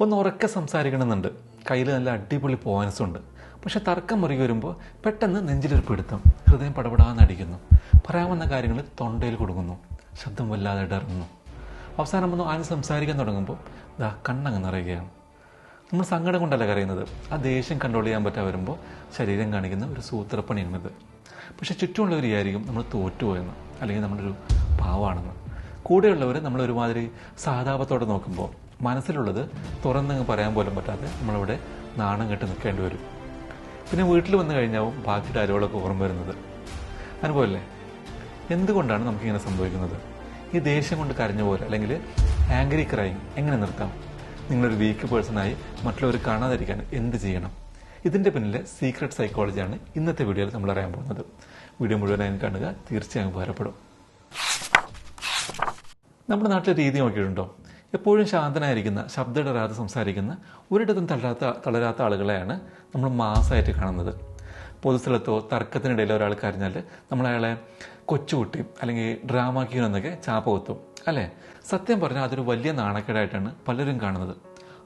ഒന്ന് ഉറക്കെ സംസാരിക്കണമെന്നുണ്ട്. കയ്യിൽ നല്ല അടിപൊളി പോയിൻസ് ഉണ്ട്. പക്ഷെ തർക്കം മുറുകി വരുമ്പോൾ പെട്ടെന്ന് നെഞ്ചിലൊരു പിടുത്തം ഹൃദയം പടപടാന്ന് അടിക്കുന്നു പറയാൻ വന്ന കാര്യങ്ങൾ തൊണ്ടയിൽ കൊടുക്കുന്നു ശബ്ദം വല്ലാതെ ഇടറുന്നു അവസാനം ഒന്ന് ആദ്യം സംസാരിക്കാൻ തുടങ്ങുമ്പോൾ ദാ കണ്ണങ്ങ് നിറയുകയാണ്. നമ്മൾ സങ്കടം കൊണ്ടല്ല കരയുന്നത്. ആ ദേഷ്യം കൺട്രോൾ ചെയ്യാൻ പറ്റാതെ വരുമ്പോൾ ശരീരം കാണിക്കുന്ന ഒരു സൂത്രപ്പണിയാണിത് പക്ഷെ ചുറ്റുമുള്ളവർ വിചാരിക്കും നമ്മൾ തോറ്റുപോയെന്ന് അല്ലെങ്കിൽ നമ്മളൊരു പാവാണെന്ന്. കൂടെയുള്ളവർ നമ്മൾ ഒരുമാതിരി സഹതാപത്തോടെ നോക്കുമ്പോൾ മനസ്സിലുള്ളത് തുറന്നങ്ങ് പറയാൻ പോലും പറ്റാതെ നമ്മളവിടെ നാണം കെട്ട് നിൽക്കേണ്ടി വരും. പിന്നെ വീട്ടിൽ വന്നു കഴിഞ്ഞാവും ബാക്കി ഡയലോഗൊക്കെ ഓർമ്മ വരുന്നത്. അതുപോലെ എന്തുകൊണ്ടാണ് നമുക്കിങ്ങനെ സംഭവിക്കുന്നത്? ഈ ദേഷ്യം കൊണ്ട് കരഞ്ഞ പോലെ അല്ലെങ്കിൽ ആംഗ്രി ക്രൈം എങ്ങനെ നിർത്താം? നിങ്ങളൊരു വീക്ക് പേഴ്സണായി മറ്റുള്ളവർ കാണാതിരിക്കാൻ എന്ത് ചെയ്യണം? ഇതിന്റെ പിന്നിലെ സീക്രട്ട് സൈക്കോളജിയാണ് ഇന്നത്തെ വീഡിയോയിൽ നമ്മൾ അറിയാൻ പോകുന്നത്. വീഡിയോ മുഴുവനായും കാണുക തീർച്ചയായും ഉപകാരപ്പെടും. നമ്മുടെ നാട്ടിലെ രീതി നോക്കിയിട്ടുണ്ടോ? എപ്പോഴും ശാന്തനായിരിക്കുന്ന ശബ്ദമിടരാതെ സംസാരിക്കുന്ന ഒരിടത്തും തളരാത്ത തളരാത്ത ആളുകളെയാണ് നമ്മൾ മാസമായിട്ട് കാണുന്നത്. പൊതുസ്ഥലത്തോ തർക്കത്തിനിടയിലോ ഒരാൾ കരഞ്ഞാൽ നമ്മൾ അയാളെ കൊച്ചുകുട്ടി അല്ലെങ്കിൽ ഡ്രാമ ക്യൂൻ എന്നൊക്കെ ചാപ്പ കൊത്തും അല്ലേ? സത്യം പറഞ്ഞാൽ അതൊരു വലിയ നാണക്കേടായിട്ടാണ് പലരും കാണുന്നത്.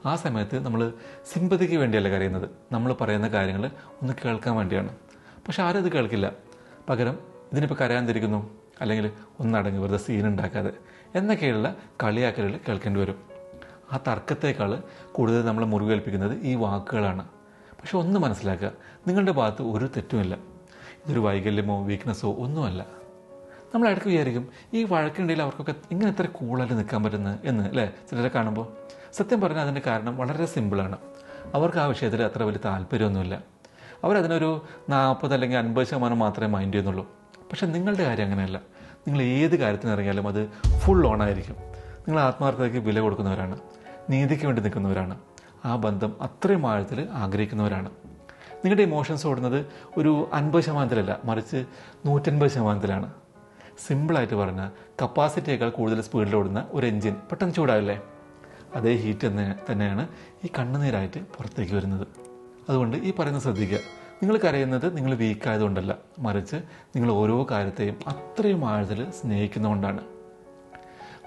ആ സമയത്ത് നമ്മൾ സിമ്പതിക്ക് വേണ്ടിയല്ല കരയുന്നത്? നമ്മൾ പറയുന്ന കാര്യങ്ങൾ ഒന്ന് കേൾക്കാൻ വേണ്ടിയാണ്. പക്ഷെ ആരും അത് കേൾക്കില്ല. പകരം ഇതിനിപ്പോൾ കരയാതിരിക്കുന്നു അല്ലെങ്കിൽ ഒന്നടങ്ങി വെറുതെ സീൻ ഉണ്ടാക്കാതെ. എന്നൊക്കെയുള്ള കളിയാക്കലുകൾ കേൾക്കേണ്ടി വരും. ആ തർക്കത്തേക്കാൾ കൂടുതൽ നമ്മളെ മുറിവേൽപ്പിക്കുന്നത് ഈ വാക്കുകളാണ്. പക്ഷെ ഒന്ന് മനസ്സിലാക്കുക നിങ്ങളുടെ ഭാഗത്ത് ഒരു തെറ്റുമില്ല. ഇതൊരു വൈകല്യമോ വീക്ക്നെസ്സോ ഒന്നുമല്ല. നമ്മൾ ഇടയ്ക്ക് വിചാരിക്കും ഈ വഴക്കിനിടയിൽ അവർക്കൊക്കെ ഇങ്ങനെ എത്ര കൂളായിട്ട് നിൽക്കാൻ പറ്റുന്നത് എന്ന് അല്ലേ? ചിലരെ കാണുമ്പോൾ. സത്യം പറഞ്ഞാൽ അതിന്റെ കാരണം വളരെ സിമ്പിളാണ് അവർക്ക് ആ വിഷയത്തിൽ അത്ര വലിയ താല്പര്യമൊന്നുമില്ല. അവരതിനൊരു നാൽപ്പത് അല്ലെങ്കിൽ അൻപത് ശതമാനം മാത്രമേ മൈൻഡ് ചെയ്യുന്നുള്ളൂ. പക്ഷെ നിങ്ങളുടെ കാര്യം അങ്ങനെയല്ല. നിങ്ങൾ ഏത് കാര്യത്തിന് ഇറങ്ങിയാലും അത് ഫുൾ ഓൺ ആയിരിക്കും. നിങ്ങൾ ആത്മാർത്ഥതയ്ക്ക് വില കൊടുക്കുന്നവരാണ്. നീതിക്ക് വേണ്ടി നിൽക്കുന്നവരാണ്. ആ ബന്ധം അത്രയും ആഴത്തിൽ ആഗ്രഹിക്കുന്നവരാണ്. നിങ്ങളുടെ ഇമോഷൻസ് ഓടുന്നത് ഒരു അൻപത് ശതമാനത്തിലല്ല മറിച്ച് നൂറ്റൻപത് ശതമാനത്തിലാണ്. സിമ്പിളായിട്ട് പറഞ്ഞാൽ കപ്പാസിറ്റിയേക്കാൾ കൂടുതൽ സ്പീഡിൽ ഓടുന്ന ഒരു എഞ്ചിൻ പെട്ടെന്ന് ചൂടാവില്ലേ? അതേ ഹീറ്റ് തന്നെ തന്നെയാണ് ഈ കണ്ണുനീരായിട്ട് പുറത്തേക്ക് വരുന്നത്. അതുകൊണ്ട് ഈ പറയുന്നത് ശ്രദ്ധിക്കുക. നിങ്ങൾ കരയുന്നത് നിങ്ങൾ വീക്കായതുകൊണ്ടല്ല മറിച്ച് നിങ്ങൾ ഓരോ കാര്യത്തെയും അത്രയും ആഴത്തിൽ സ്നേഹിക്കുന്നതുകൊണ്ടാണ്.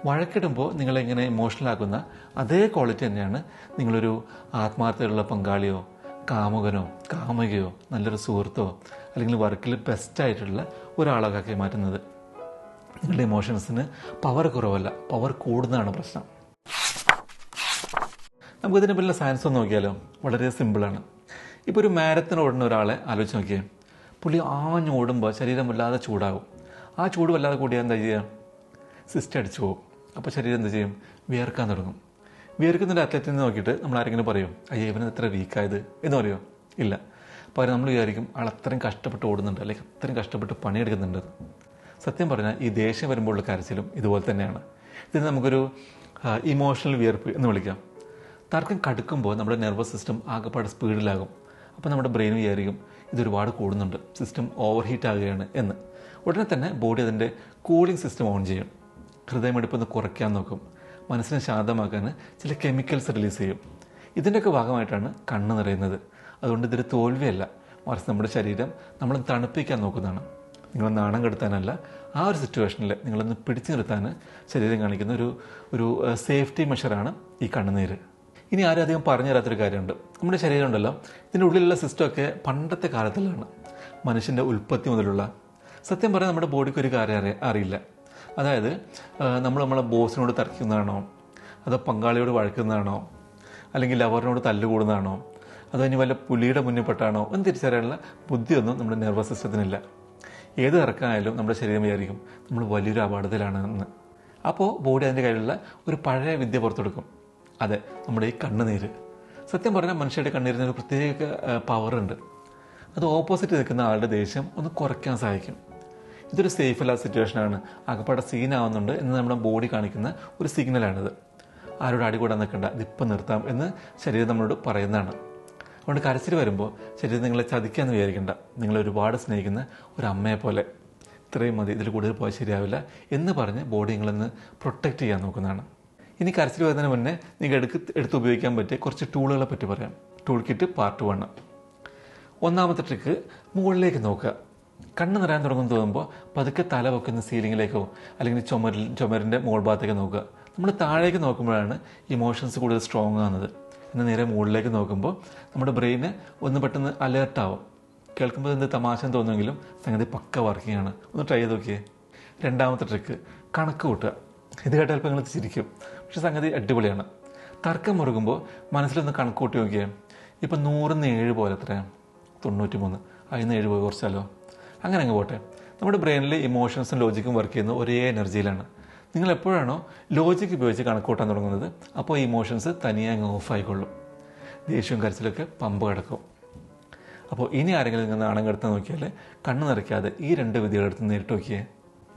വഴക്കിടുമ്പോൾ നിങ്ങളെങ്ങനെ ഇമോഷണൽ ആക്കുന്ന അതേ ക്വാളിറ്റി തന്നെയാണ് നിങ്ങളൊരു ആത്മാർത്ഥതയുള്ള പങ്കാളിയോ കാമുകനോ കാമുകയോ നല്ലൊരു സുഹൃത്തോ അല്ലെങ്കിൽ വർക്കിൽ ബെസ്റ്റായിട്ടുള്ള ഒരാളൊക്കെ മാറ്റുന്നത്. നിങ്ങളുടെ ഇമോഷൻസിന് പവർ കുറവല്ല പവർ കൂടുന്നതാണ് പ്രശ്നം. നമുക്കിതിനെ പറ്റിയുള്ള സയൻസ് നോക്കിയാലോ? വളരെ സിമ്പിളാണ് ഇപ്പോൾ ഒരു മാരത്തൺ ഓടുന്ന ഒരാളെ ആലോചിച്ച് നോക്കിയേ. പുള്ളി ആഞ്ഞോടുമ്പോൾ ശരീരം വല്ലാതെ ചൂടാകും. ആ ചൂട് വല്ലാതെ കൂടിയാൽ എന്താ ചെയ്യുക സിസ്റ്റ് അടിച്ചു പോകും. അപ്പോൾ ശരീരം എന്താ ചെയ്യും? വിയർക്കാൻ തുടങ്ങും. വിയർക്കുന്ന ഒരു അത്ലറ്റിനെ നോക്കിയിട്ട് നമ്മൾ ആരെങ്കിലും പറയും അയ്യോ ഇവന് എത്ര വീക്കായത് എന്ന് പറയുമോ ഇല്ല. പകരം നമ്മൾ വിചാരിക്കും ആൾ അത്രയും കഷ്ടപ്പെട്ട് ഓടുന്നുണ്ട് അല്ലെങ്കിൽ അത്രയും കഷ്ടപ്പെട്ട് പണിയെടുക്കുന്നുണ്ട് സത്യം പറഞ്ഞാൽ ഈ ദേഷ്യം വരുമ്പോഴുള്ള കരച്ചിലും ഇതുപോലെ തന്നെയാണ്. ഇതിന് നമുക്കൊരു ഇമോഷണൽ വിയർപ്പ് എന്ന് വിളിക്കാം. തർക്കം കടുക്കുമ്പോൾ നമ്മുടെ നെർവസ് സിസ്റ്റം ആകെപ്പാട് സ്പീഡിലാകും അപ്പോൾ നമ്മുടെ ബ്രെയിൻ വിചാരിക്കും ഇതൊരുപാട് കൂടുന്നുണ്ട് സിസ്റ്റം ഓവർ ഹീറ്റ് ആകുകയാണ് എന്ന്. ഉടനെ തന്നെ ബോഡി അതിന്റെ കൂളിംഗ് സിസ്റ്റം ഓൺ ചെയ്യും. ഹൃദയമെടുപ്പൊന്ന് കുറയ്ക്കാൻ നോക്കും. മനസ്സിനെ ശാന്തമാക്കാൻ ചില കെമിക്കൽസ് റിലീസ് ചെയ്യും. ഇതിന്റെയൊക്കെ ഭാഗമായിട്ടാണ് കണ്ണ് നിറയുന്നത്. അതുകൊണ്ട് ഇതൊരു തോൽവിയല്ല. മറിച്ച് നമ്മുടെ ശരീരം നമ്മൾ തണുപ്പിക്കാൻ നോക്കുന്നതാണ്. നിങ്ങൾ നാണം കെടുത്താനല്ല ആ ഒരു സിറ്റുവേഷനിൽ നിങ്ങളൊന്ന് പിടിച്ചു നിർത്താൻ ശരീരം കാണിക്കുന്ന ഒരു ഒരു സേഫ്റ്റി മെഷറാണ് ഈ കണ്ണുനീര്. ഇനി ആരും അധികം പറഞ്ഞു തരാത്തൊരു കാര്യമുണ്ട്. നമ്മുടെ ശരീരം ഉണ്ടല്ലോ ഇതിന്റെ ഉള്ളിലുള്ള സിസ്റ്റമൊക്കെ പണ്ടത്തെ കാലത്തിലാണ് മനുഷ്യന്റെ ഉൽപ്പത്തി മുതലുള്ള. സത്യം പറയാൻ നമ്മുടെ ബോഡിക്ക് ഒരു കാര്യം അറിയ അറിയില്ല. അതായത് നമ്മൾ നമ്മളെ ബോസിനോട് തർക്കുന്നതാണോ അതോ പങ്കാളിയോട് വഴക്കുന്നതാണോ? അല്ലെങ്കിൽ ലവറിനോട് തല്ലുകൂടുന്നതാണോ? അതോ ഇനി വല്ല പുലിയുടെ മുന്നിൽ പെട്ടാണോ? എന്ന് തിരിച്ചറിയാനുള്ള ബുദ്ധിയൊന്നും നമ്മുടെ നെർവസ് സിസ്റ്റത്തിനില്ല. ഏത് ഇറക്കാനായാലും നമ്മുടെ ശരീരം വിചാരിക്കും നമ്മൾ വലിയൊരു അപകടത്തിലാണ് എന്ന് അപ്പോൾ ബോഡി അതിന്റെ കയ്യിലുള്ള ഒരു പഴയ വിദ്യ പുറത്തെടുക്കും. അതെ നമ്മുടെ ഈ കണ്ണുനീര്. സത്യം പറഞ്ഞാൽ മനുഷ്യരുടെ കണ്ണീരിന് ഒരു പ്രത്യേക പവറുണ്ട് അത് ഓപ്പോസിറ്റ് നിൽക്കുന്ന ആളുടെ ദേഷ്യം ഒന്ന് കുറയ്ക്കാൻ സഹായിക്കും. ഇതൊരു സേഫ് അല്ലാത്ത സിറ്റുവേഷനാണ് അകപ്പാടെ സീനാവുന്നുണ്ട് എന്ന് നമ്മുടെ ബോഡി കാണിക്കുന്ന ഒരു സിഗ്നലാണിത് ആരോട് അടികൂടാൻ നിൽക്കണ്ട ഇതിപ്പം നിർത്താം എന്ന് ശരീരം നമ്മളോട് പറയുന്നതാണ്. അതുകൊണ്ട് കരച്ചിൽ വരുമ്പോൾ ശരീരം നിങ്ങളെ ചതിക്കാമെന്ന് വിചാരിക്കേണ്ട. നിങ്ങളെ ഒരുപാട് സ്നേഹിക്കുന്ന ഒരു അമ്മയെ പോലെ. ഇത്രയും മതി ഇതിൽ കൂടുതൽ പോയാൽ ശരിയാവില്ല എന്ന് പറഞ്ഞ് ബോഡി നിങ്ങളെന്ന് പ്രൊട്ടക്റ്റ് ചെയ്യാൻ നോക്കുന്നതാണ്. ഇനി കരച്ചിൽ വരുന്നതിന് മുന്നേ നിങ്ങൾക്ക് എടുക്ക് എടുത്ത് ഉപയോഗിക്കാൻ പറ്റിയ കുറച്ച് ടൂളുകളെ പറ്റി പറയാം. ടൂൾ കിറ്റ് പാർട്ട് വൺ ഒന്നാമത്തെ ട്രിക്ക് മുകളിലേക്ക് നോക്കുക. കണ്ണ് നിറയാൻ തുടങ്ങുന്ന തോന്നുമ്പോൾ പതുക്കെ തല വെക്കുന്ന സീലിങ്ങിലേക്കോ അല്ലെങ്കിൽ ചുമരിൽ ചുമരിന്റെ മുകൾ ഭാഗത്തേക്ക് നോക്കുക. നമ്മൾ താഴേക്ക് നോക്കുമ്പോഴാണ് ഇമോഷൻസ് കൂടുതൽ സ്ട്രോങ് ആകുന്നത്. എന്നാൽ നേരെ മുകളിലേക്ക് നോക്കുമ്പോൾ നമ്മുടെ ബ്രെയിന് ഒന്ന് പെട്ടെന്ന് അലേർട്ടാവും കേൾക്കുമ്പോൾ എന്ത് തമാശ തോന്നുമെങ്കിലും സംഗതി പക്ക വർക്കിംഗ് ആണ്. ഒന്ന് ട്രൈ ചെയ്ത് നോക്കിയേ. രണ്ടാമത്തെ ട്രിക്ക് കണക്ക് കൂട്ടുക. ഇത് കേട്ടാൽ ഇപ്പോൾ നിങ്ങൾ ചിരിക്കും. പക്ഷെ സംഗതി അടിപൊളിയാണ്. തർക്കം മുറുകുമ്പോൾ മനസ്സിലൊന്ന് കണക്ക് കൂട്ടി നോക്കിയേ. ഇപ്പം നൂറിന്ന് ഏഴ് പോലെ എത്രയാണ് തൊണ്ണൂറ്റി മൂന്ന് അതിന് ഏഴ് പോയി കുറച്ചാലോ? അങ്ങനെ അങ്ങ് പോട്ടെ. നമ്മുടെ ബ്രെയിനിൽ ഇമോഷൻസും ലോജിക്കും വർക്ക് ചെയ്യുന്ന ഒരേ എനർജിയിലാണ്. നിങ്ങൾ എപ്പോഴാണോ ലോജിക്ക് ഉപയോഗിച്ച് കണക്കൂട്ടാൻ തുടങ്ങുന്നത്? അപ്പോൾ ഇമോഷൻസ് തനിയെ അങ്ങ് ഓഫ് ആയിക്കൊള്ളും ദേഷ്യവും കരച്ചിലൊക്കെ പമ്പ് കിടക്കും. അപ്പോൾ ഇനി ആരെങ്കിലും നിങ്ങൾ നാണം കെടുത്താൻ നോക്കിയാൽ കണ്ണു നിറയ്ക്കാതെ ഈ രണ്ട് വിധികളെടുത്ത് നേരിട്ട് നോക്കിയേ.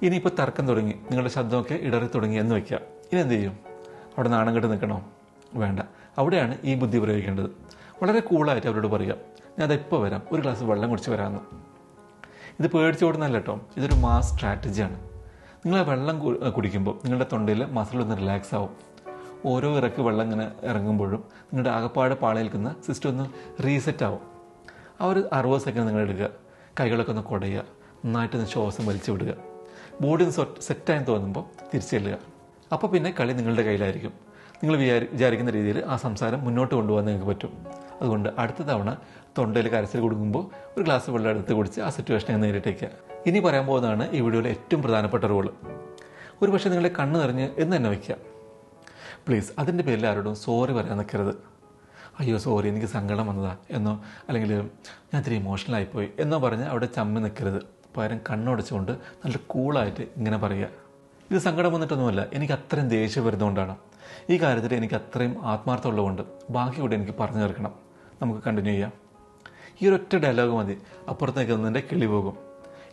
ഇനിയിപ്പോൾ തർക്കം തുടങ്ങി. നിങ്ങളുടെ ശബ്ദമൊക്കെ ഇടറി തുടങ്ങി എന്ന് വയ്ക്കുക ഇനി എന്ത് ചെയ്യും? അവിടെ നാണം കെട്ട് നിൽക്കണോ? വേണ്ട. അവിടെയാണ് ഈ ബുദ്ധി പ്രയോഗിക്കേണ്ടത്. വളരെ കൂളായിട്ട് അവരോട് പറയുക ഞാൻ അതെപ്പോൾ വരാം. ഒരു ഗ്ലാസ് വെള്ളം കുടിച്ച് വരാമെന്ന്. ഇത് പേടിച്ചോടുന്നല്ല കേട്ടോ. ഇതൊരു മാസ് സ്ട്രാറ്റജിയാണ്. നിങ്ങൾ ആ വെള്ളം കുടിക്കുമ്പോൾ നിങ്ങളുടെ തൊണ്ടയിൽ മസിൽ ഒന്ന് റിലാക്സ് ആവും. ഓരോ ഇറക്ക് വെള്ളം ഇങ്ങനെ ഇറങ്ങുമ്പോഴും നിങ്ങളുടെ ആകപ്പാട് പാളയിൽക്കുന്ന സിസ്റ്റം ഒന്ന് റീസെറ്റ് ആവും. ആ ഒരു അറുപത് സെക്കൻഡ് നിങ്ങൾ എടുക്കുക. കൈകളൊക്കെ ഒന്ന് കുടയുക. നന്നായിട്ടൊന്ന് ശ്വാസം വലിച്ചു വിടുക. ബോഡി ഒന്ന് സെറ്റ് സെറ്റായി തോന്നുമ്പോൾ തിരിച്ചെല്ലുക അപ്പോൾ പിന്നെ കളി നിങ്ങളുടെ കയ്യിലായിരിക്കും. നിങ്ങൾ വിചാരി വിചാരിക്കുന്ന രീതിയിൽ ആ സംസാരം മുന്നോട്ട് കൊണ്ടുപോകാൻ നിങ്ങൾക്ക് പറ്റും. അതുകൊണ്ട് അടുത്ത തവണ തൊണ്ടയിൽ കരച്ചിൽ കൊടുക്കുമ്പോൾ ഒരു ഗ്ലാസ് വെള്ളം എടുത്ത് കുടിച്ച് ആ സിറ്റുവേഷനെ നേരിട്ടേക്കുക ഇനി പറയാൻ പോകുന്നതാണ് ഈ വീഡിയോയിലെ ഏറ്റവും പ്രധാനപ്പെട്ട റോൾ ഒരു പക്ഷേ നിങ്ങളുടെ കണ്ണ് നിറഞ്ഞ് എന്ന് തന്നെ വയ്ക്കുക പ്ലീസ് അതിന്റെ പേരിൽ ആരോടും സോറി പറയാൻ നിൽക്കരുത്. അയ്യോ സോറി എനിക്ക് സങ്കടം വന്നതാ എന്നോ അല്ലെങ്കിൽ ഞാൻ ഇത്തിരി ഇമോഷണൽ ആയിപ്പോയി എന്നോ പറഞ്ഞ് അവിടെ ചമ്മി നിൽക്കരുത്. പകരം കണ്ണുടച്ചുകൊണ്ട് നല്ല കൂളായിട്ട് ഇങ്ങനെ പറയുക. ഇത് സങ്കടം വന്നിട്ടൊന്നുമല്ല. എനിക്ക് അത്രയും ദേഷ്യം വരുന്നതുകൊണ്ടാണ്. ഈ കാര്യത്തിൽ എനിക്ക് അത്രയും ആത്മാർത്ഥമുള്ളതുകൊണ്ട് ബാക്കി കൂടെ എനിക്ക് പറഞ്ഞു തീർക്കണം. നമുക്ക് കണ്ടിന്യൂ ചെയ്യാം. ഈ ഒരു ഒറ്റ ഡയലോഗ് മതി. അപ്പുറത്തേക്ക് നിന്നെ കിളി പോകും.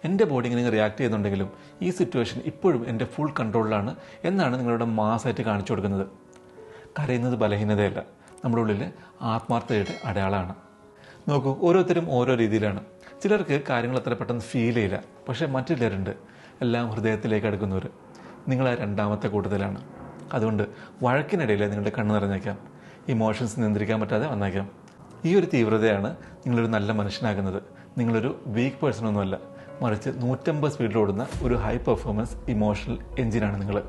എന്റെ ബോഡി ഇങ്ങനെ റിയാക്ട് ചെയ്യുന്നുണ്ടെങ്കിലും ഈ സിറ്റുവേഷൻ ഇപ്പോഴും എന്റെ ഫുൾ കൺട്രോളിലാണ് എന്നാണ് നിങ്ങളുടെ മാസമായിട്ട് കാണിച്ചു കൊടുക്കുന്നത്. കരയുന്നത് ബലഹീനതയല്ല. നമ്മുടെ ഉള്ളിൽ ആത്മാർത്ഥതയുടെ അടയാളമാണ്. നോക്കൂ ഓരോരുത്തരും ഓരോ രീതിയിലാണ്. ചിലർക്ക് കാര്യങ്ങൾ അത്ര പെട്ടെന്ന് ഫീൽ ചെയ്യില്ല. പക്ഷേ മറ്റു ചിലരുണ്ട് എല്ലാം ഹൃദയത്തിലേക്ക് അടുക്കുന്നവർ നിങ്ങൾ ആ രണ്ടാമത്തെ കൂട്ടത്തിലാണ്. അതുകൊണ്ട് വഴക്കിനിടയിൽ നിങ്ങളുടെ കണ്ണ് നിറഞ്ഞേക്കാം. ഇമോഷൻസ് നിയന്ത്രിക്കാൻ പറ്റാതെ വന്നേക്കാം. ഈ ഒരു തീവ്രതയാണ് നിങ്ങളൊരു നല്ല മനുഷ്യനാകുന്നത് നിങ്ങളൊരു വീക്ക് പേഴ്സൺ ഒന്നുമല്ല. മറിച്ച് നൂറ്റമ്പത് സ്പീഡിൽ ഓടുന്ന ഒരു ഹൈ പെർഫോമൻസ് ഇമോഷണൽ എഞ്ചിനാണ് നിങ്ങൾ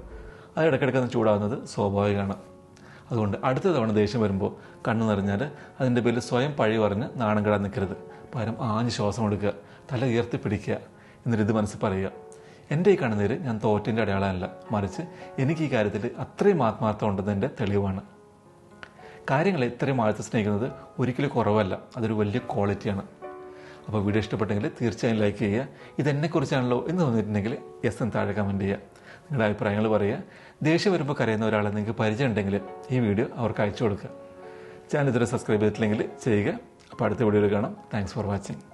അത് ഇടയ്ക്കിടയ്ക്ക് ചൂടാവുന്നത് സ്വാഭാവികമാണ്. അതുകൊണ്ട് അടുത്ത തവണ ദേഷ്യം വരുമ്പോൾ കണ്ണു നിറഞ്ഞാൽ അതിന്റെ പേരിൽ സ്വയം പഴി പറഞ്ഞ് നാണം കെടാൻ നിൽക്കരുത് പകരം ആഞ്ഞ് ശ്വാസം എടുക്കുക തല ഉയർത്തി പിടിക്കുക എന്നിട്ട് ഇത് മനസ്സിൽ പറയുക. എന്റെ ഈ കണ്ണുനീര് ഞാൻ തോറ്റിന്റെ അടയാളമല്ല. മറിച്ച് എനിക്ക് ഈ കാര്യത്തിൽ അത്രയും ആത്മാർത്ഥം ഉണ്ടെന്നതിന്റെ തെളിവാണ്. കാര്യങ്ങളെ ഇത്രയും ആഴ്ച സ്നേഹിക്കുന്നത് ഒരിക്കലും കുറവല്ല. അതൊരു വലിയ ക്വാളിറ്റിയാണ്. അപ്പോൾ വീഡിയോ ഇഷ്ടപ്പെട്ടെങ്കിൽ തീർച്ചയായും ലൈക്ക് ചെയ്യുക. ഇതെന്നെക്കുറിച്ചാണല്ലോ എന്ന് തോന്നിയിട്ടുണ്ടെങ്കിൽ എസ് എന്ന് താഴെ കമന്റ് ചെയ്യുക. നിങ്ങളുടെ അഭിപ്രായങ്ങൾ പറയുക. ദേഷ്യം വരുമ്പോൾ കരയുന്ന ഒരാളെ നിങ്ങൾക്ക് പരിചയം ഉണ്ടെങ്കിൽ ഈ വീഡിയോ അവർക്ക് അയച്ചു കൊടുക്കുക. ചാനൽ ഇതുവരെ സബ്സ്ക്രൈബ് ചെയ്തിട്ടില്ലെങ്കിൽ ചെയ്യുക. അപ്പോൾ അടുത്ത വീഡിയോയിൽ കാണാം. Thanks for watching